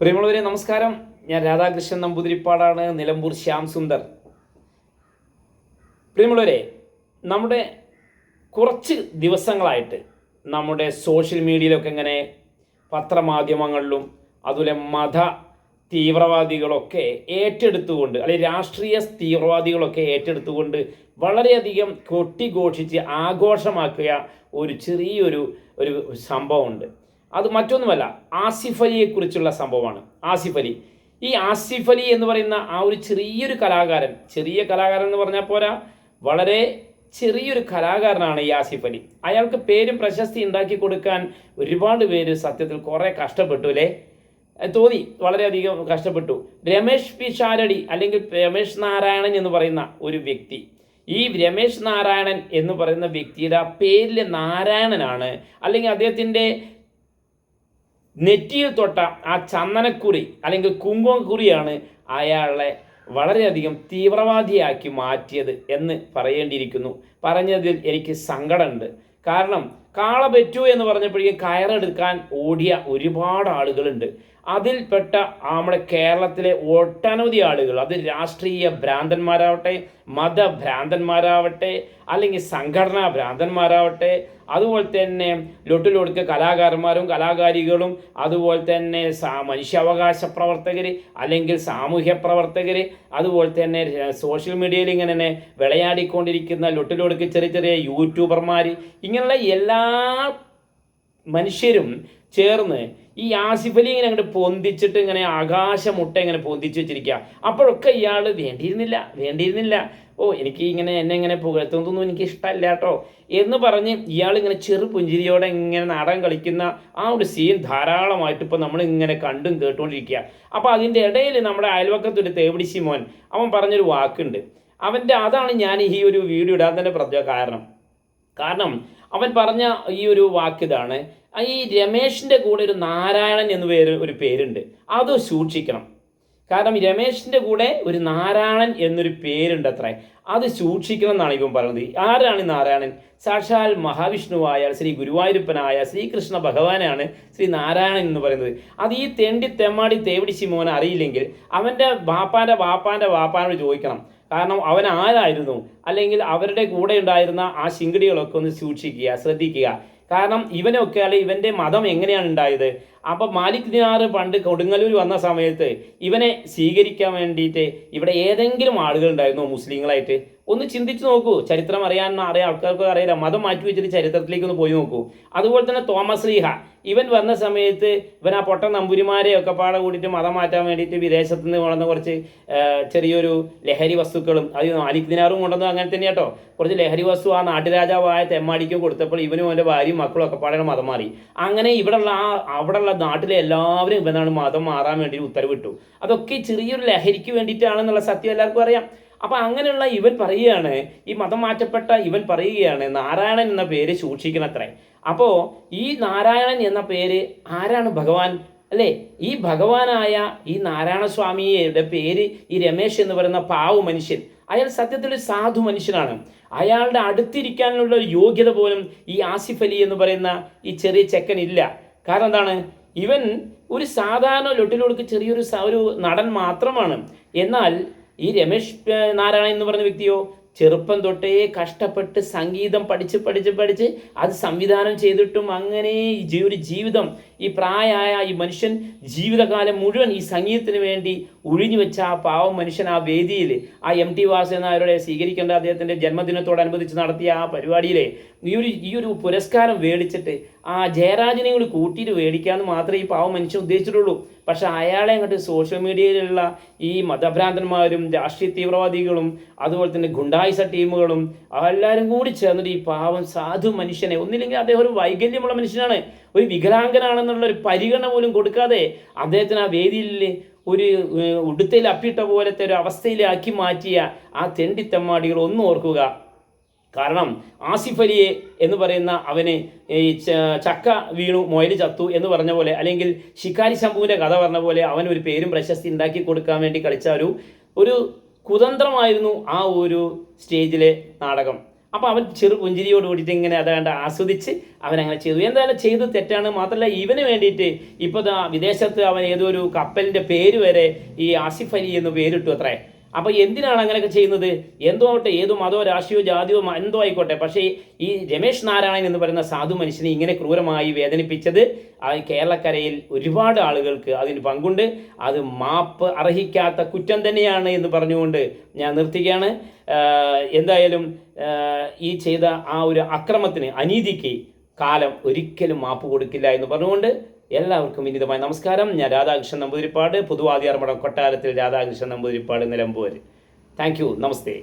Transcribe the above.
പ്രിയമുള്ളവരെ നമസ്കാരം. ഞാൻ രാധാകൃഷ്ണൻ നമ്പൂതിരിപ്പാടാണ്. നിലമ്പൂർ ശ്യാം സുന്ദർ. പ്രിയമുള്ളവരെ നമ്മുടെ കുറച്ച് ദിവസങ്ങളായിട്ട് നമ്മുടെ സോഷ്യൽ മീഡിയയിലൊക്കെ ഇങ്ങനെ പത്രമാധ്യമങ്ങളിലും അതുപോലെ മത തീവ്രവാദികളൊക്കെ ഏറ്റെടുത്തുകൊണ്ട് അല്ലെങ്കിൽ രാഷ്ട്രീയ തീവ്രവാദികളൊക്കെ ഏറ്റെടുത്തുകൊണ്ട് വളരെയധികം കൊട്ടിഘോഷിച്ച് ആഘോഷമാക്കിയ ഒരു ചെറിയൊരു ഒരു സംഭവമുണ്ട്. അത് മറ്റൊന്നുമല്ല ആസിഫ് അലിയെക്കുറിച്ചുള്ള സംഭവമാണ്. ആസിഫ് അലി ഈ ആസിഫ് അലി എന്ന് പറയുന്ന ആ ഒരു ചെറിയൊരു കലാകാരൻ ചെറിയ കലാകാരൻ എന്ന് പറഞ്ഞാൽ പോരാ വളരെ ചെറിയൊരു കലാകാരനാണ് ഈ ആസിഫ് അലി അയാൾക്ക് പേരും പ്രശസ്തി ഉണ്ടാക്കി കൊടുക്കാൻ ഒരുപാട് പേര് സത്യത്തിൽ കുറേ കഷ്ടപ്പെട്ടു അല്ലേ? തോന്നി വളരെയധികം കഷ്ടപ്പെട്ടു. രമേഷ് പി. ശാരടി അല്ലെങ്കിൽ രമേഷ് നാരായണൻ എന്ന് പറയുന്ന ഒരു വ്യക്തി. ഈ രമേഷ് നാരായണൻ എന്ന് പറയുന്ന വ്യക്തിയുടെ ആ പേരിലെ നാരായണനാണ് അല്ലെങ്കിൽ അദ്ദേഹത്തിന്റെ നെറ്റിയിൽ തൊട്ട ആ ചന്ദനക്കുറി അല്ലെങ്കിൽ കുങ്കുമക്കുറിയാണ് അയാളെ വളരെയധികം തീവ്രവാദിയാക്കി മാറ്റിയത് എന്ന് പറയേണ്ടിയിരിക്കുന്നു. പറഞ്ഞതിൽ എനിക്ക് സങ്കടമുണ്ട്. കാരണം കാള പറ്റൂ എന്ന് പറഞ്ഞപ്പോഴേക്കും കയറെടുക്കാൻ ഓടിയ ഒരുപാട് ആളുകളുണ്ട്. അതിൽപ്പെട്ട നമ്മുടെ കേരളത്തിലെ ഒട്ടനവധി ആളുകൾ അത് രാഷ്ട്രീയ ഭ്രാന്തന്മാരാവട്ടെ മതഭ്രാന്തന്മാരാവട്ടെ അല്ലെങ്കിൽ സംഘടനാ ഭ്രാന്തന്മാരാവട്ടെ അതുപോലെ തന്നെ ലൊട്ടിലൊടുക്ക് കലാകാരന്മാരും കലാകാരികളും അതുപോലെ തന്നെ സാ മനുഷ്യാവകാശ പ്രവർത്തകർ അല്ലെങ്കിൽ സാമൂഹ്യ പ്രവർത്തകർ അതുപോലെ തന്നെ സോഷ്യൽ മീഡിയയിൽ ഇങ്ങനെ വിളയാടിക്കൊണ്ടിരിക്കുന്ന ലൊട്ടിലൊടുക്ക് ചെറിയ ചെറിയ യൂട്യൂബർമാർ ഇങ്ങനെയുള്ള എല്ലാ മനുഷ്യരും ചേർന്ന് ഈ ആസിഫലി ഇങ്ങനെ അങ്ങോട്ട് പൊന്തിച്ചിട്ട് ഇങ്ങനെ ആകാശമുട്ട ഇങ്ങനെ പൊന്തിച്ച് വെച്ചിരിക്കുക അപ്പോഴൊക്കെ ഇയാൾ വേണ്ടിയിരുന്നില്ല വേണ്ടിയിരുന്നില്ല. ഓ എനിക്ക് ഇങ്ങനെ എന്നെ ഇങ്ങനെ പുകഴ്ത്തുന്നതൊന്നും എനിക്ക് ഇഷ്ടമല്ല കേട്ടോ എന്ന് പറഞ്ഞ് ഇയാൾ ഇങ്ങനെ ചെറു പുഞ്ചിരിയോടെ ഇങ്ങനെ നാടകം കളിക്കുന്ന ആ ഒരു സീൻ ധാരാളമായിട്ട് ഇപ്പോൾ നമ്മൾ ഇങ്ങനെ കണ്ടും കേട്ടുകൊണ്ടിരിക്കുക അപ്പോൾ അതിന്റെ ഇടയിൽ നമ്മുടെ അയൽവക്കത്തൊരു തേവിടി ശിമോൻ അവൻ പറഞ്ഞൊരു വാക്കുണ്ട്. അവന്റെ അതാണ് ഞാൻ ഈ ഒരു വീഡിയോ ഇടാൻ തന്നെ പ്രത്യേക കാരണം. കാരണം അവൻ പറഞ്ഞ ഈ ഒരു വാക്കിതാണ്. ഈ രമേഷിന്റെ കൂടെ ഒരു നാരായണൻ എന്ന് പേര് ഒരു പേരുണ്ട്. അത് സൂക്ഷിക്കണം. കാരണം രമേഷിന്റെ കൂടെ ഒരു നാരായണൻ എന്നൊരു പേരുണ്ട് അത്രേ അത് സൂക്ഷിക്കണം എന്നാണ് ഇവൻ പറയുന്നത് ആരാണ് നാരായണൻ? സാക്ഷാൽ മഹാവിഷ്ണുവായ ശ്രീ ഗുരുവായൂരപ്പനായ ശ്രീകൃഷ്ണ ഭഗവാനാണ് ശ്രീ നാരായണൻ എന്ന് പറയുന്നത്. അത് ഈ തെണ്ടി തെമ്മാടി തേവിടി മോനെ അറിയില്ലെങ്കിൽ അവന്റെ ബാപ്പാന്റെ ബാപ്പാന്റെ ബാപ്പാനോട് ചോദിക്കണം. കാരണം അവൻ ആരായിരുന്നു? അല്ലെങ്കിൽ അവരുടെ കൂടെ ഉണ്ടായിരുന്ന ആ ശിങ്കിടികളൊക്കെ ഒന്ന് സൂക്ഷിക്കുക ശ്രദ്ധിക്കുക. കാരണം ഇവനൊക്കെ അല്ലെ ഇവന്റെ മതം എങ്ങനെയാണ് ഉണ്ടായത്? അപ്പോൾ മാലിക് ദിനാർ പണ്ട് കൊടുങ്ങല്ലൂർ വന്ന സമയത്ത് ഇവനെ സ്വീകരിക്കാൻ വേണ്ടിയിട്ട് ഇവിടെ ഏതെങ്കിലും ആളുകൾ ഉണ്ടായിരുന്നോ മുസ്ലിങ്ങളായിട്ട്? ഒന്ന് ചിന്തിച്ച് നോക്കൂ. ചരിത്രം അറിയാൻ അറിയാൻ ആൾക്കാർക്ക് അറിയില്ല. മതം മാറ്റി വെച്ചിട്ട് ചരിത്രത്തിലേക്ക് ഒന്ന് പോയി നോക്കൂ. അതുപോലെ തന്നെ തോമസ് ലീഹ. ഇവൻ വന്ന സമയത്ത് ഇവൻ ആ പൊട്ട നമ്പൂരിമാരെ ഒക്കെ പാടെ കൂടിയിട്ട് മതം മാറ്റാൻ വേണ്ടിയിട്ട് വിദേശത്ത് നിന്ന് കൊണ്ടുവന്ന കുറച്ച് ചെറിയൊരു ലഹരി വസ്തുക്കളും അത് മാലിക് ദിനാറും കൊണ്ടുവന്നു. അങ്ങനെ തന്നെ കേട്ടോ. കുറച്ച് ലഹരി വസ്തു ആ നാട്ടുരാജാവായ തെമ്മാടിക്കും കൊടുത്തപ്പോൾ ഇവനും അവന്റെ ഭാര്യയും മക്കളും ഒക്കെ പാടെ മതം മാറി. അങ്ങനെ ഇവിടെയുള്ള ആ അവിടെയുള്ള നാട്ടിലെ എല്ലാവരും ഇവനാണ് മതം മാറാൻ വേണ്ടി ഉത്തരവിട്ടു. അതൊക്കെ ചെറിയൊരു ലഹരിക്ക് വേണ്ടിയിട്ടാണെന്നുള്ള സത്യം എല്ലാവർക്കും അറിയാം. അപ്പൊ അങ്ങനെയുള്ള ഇവൻ പറയുകയാണ് ഈ മതം മാറ്റപ്പെട്ട ഇവൻ പറയുകയാണ് നാരായണൻ എന്ന പേര് സൂക്ഷിക്കണത്രേ. അപ്പോൾ ഈ നാരായണൻ എന്ന പേര് ആരാണ് ഭഗവാൻ? അല്ലേ? ഈ ഭഗവാനായ ഈ നാരായണസ്വാമിയുടെ പേര് ഈ രമേശ് എന്ന് പറയുന്ന പാവു മനുഷ്യൻ. അയാൾ സത്യത്തിൽ ഒരു സാധു മനുഷ്യനാണ്. അയാളുടെ അടുത്തിരിക്കാനുള്ള യോഗ്യത പോലും ഈ ആസിഫ് അലി എന്ന് പറയുന്ന ഈ ചെറിയ ചെക്കൻ ഇല്ല. കാരണം എന്താണ്? ഇവൻ ഒരു സാധാരണ ലൊട്ടിലൊടുക്ക് ചെറിയൊരു ഒരു നടൻ മാത്രമാണ്. എന്നാൽ ഈ രമേശ് നാരായണൻ എന്ന് പറഞ്ഞ വ്യക്തിയോ ചെറുപ്പം തൊട്ടേ കഷ്ടപ്പെട്ട് സംഗീതം പഠിച്ച് പഠിച്ച് പഠിച്ച് അത് സംവിധാനം ചെയ്തിട്ടും അങ്ങനെ ഈ ഒരു ജീവിതം ഈ പ്രായമായ ഈ മനുഷ്യൻ ജീവിതകാലം മുഴുവൻ ഈ സംഗീതത്തിന് വേണ്ടി ഒഴിഞ്ഞു വെച്ച ആ പാവം മനുഷ്യൻ ആ വേദിയിൽ ആ എം ടി വാസുദേവൻ നായരുടെ സ്വീകരിക്കേണ്ട അദ്ദേഹത്തിന്റെ ജന്മദിനത്തോടനുബന്ധിച്ച് നടത്തിയ ആ പരിപാടിയിലെ ഈ ഒരു ഈ ഒരു പുരസ്കാരം മേടിച്ചിട്ട് ആ ജയരാജനെ കൂടി കൂട്ടിയിട്ട് മേടിക്കാമെന്ന് മാത്രമേ ഈ പാവം മനുഷ്യൻ ഉദ്ദേശിച്ചിട്ടുള്ളൂ. പക്ഷെ അയാളെ അങ്ങോട്ട് സോഷ്യൽ മീഡിയയിലുള്ള ഈ മതഭ്രാന്തന്മാരും രാഷ്ട്രീയ തീവ്രവാദികളും അതുപോലെ തന്നെ ഗുണ്ടായിസ ടീമുകളും എല്ലാവരും കൂടി ചേർന്നിട്ട് ഈ പാവം സാധു മനുഷ്യനെ ഒന്നില്ലെങ്കിൽ അദ്ദേഹം ഒരു വൈകല്യമുള്ള മനുഷ്യനാണ് ഒരു വികലാംഗനാണെന്നുള്ള ഒരു പരിഗണന പോലും കൊടുക്കാതെ അദ്ദേഹത്തിന് ആ വേദിയിൽ ഒരു ഉടുത്തയിൽ അപ്പിട്ട പോലത്തെ ഒരു അവസ്ഥയിലാക്കി മാറ്റിയ ആ തെണ്ടിത്തമ്മാടികൾ ഒന്ന് ഓർക്കുക. കാരണം ആസിഫ് അലിയെ എന്ന് പറയുന്ന അവന് ഈ ചക്ക വീണു മൊയൽ ചത്തു എന്ന് പറഞ്ഞ പോലെ അല്ലെങ്കിൽ ശിക്കാരി ശംഭുവിന്റെ കഥ പറഞ്ഞ പോലെ അവൻ ഒരു പേരും പ്രശസ്തി ഉണ്ടാക്കി കൊടുക്കാൻ വേണ്ടി കളിച്ച ഒരു ഒരു കുതന്ത്രമായിരുന്നു ആ ഒരു സ്റ്റേജിലെ നാടകം. അപ്പോൾ അവൻ ചെറു പുഞ്ചിരിയോട് കൂടിയിട്ട് ഇങ്ങനെ അതാണ്ട് ആസ്വദിച്ച് അവൻ അങ്ങനെ ചെയ്തു. എന്തായാലും ചെയ്ത് തെറ്റാണ്. മാത്രമല്ല ഇവന് വേണ്ടിയിട്ട് ഇപ്പോൾ വിദേശത്ത് അവൻ ഏതോ ഒരു കപ്പലിന്റെ പേര് വരെ ഈ ആസിഫ് അലി എന്ന് പേരിട്ടു അത്രേ. അപ്പോൾ എന്തിനാണ് അങ്ങനെയൊക്കെ ചെയ്യുന്നത്? എന്തോ ആവട്ടെ ഏതോ മതോ രാശിയോ ജാതിയോ എന്തോ ആയിക്കോട്ടെ. പക്ഷേ ഈ രമേശ് നാരായണൻ എന്ന് പറയുന്ന സാധു മനുഷ്യനെ ഇങ്ങനെ ക്രൂരമായി വേദനിപ്പിച്ചത് കേരളക്കരയിൽ ഒരുപാട് ആളുകൾക്ക് അതിന് പങ്കുണ്ട്. അത് മാപ്പ് അർഹിക്കാത്ത കുറ്റം തന്നെയാണ് എന്ന് പറഞ്ഞുകൊണ്ട് ഞാൻ നിർത്തുകയാണ്. എന്തായാലും ഈ ചെയ്ത ആ ഒരു അക്രമത്തിന് അനീതിക്ക് കാലം ഒരിക്കലും മാപ്പ് കൊടുക്കില്ല എന്ന് പറഞ്ഞുകൊണ്ട് എല്ലാവർക്കും വിനീതമായ നമസ്കാരം. ഞാൻ രാധാകൃഷ്ണൻ നമ്പൂതിരിപ്പാട്. പൊതുവാദിയാർമടം കൊട്ടാരത്തിൽ Radhakrishnan Namboothiripad Nilambur thank you namaste.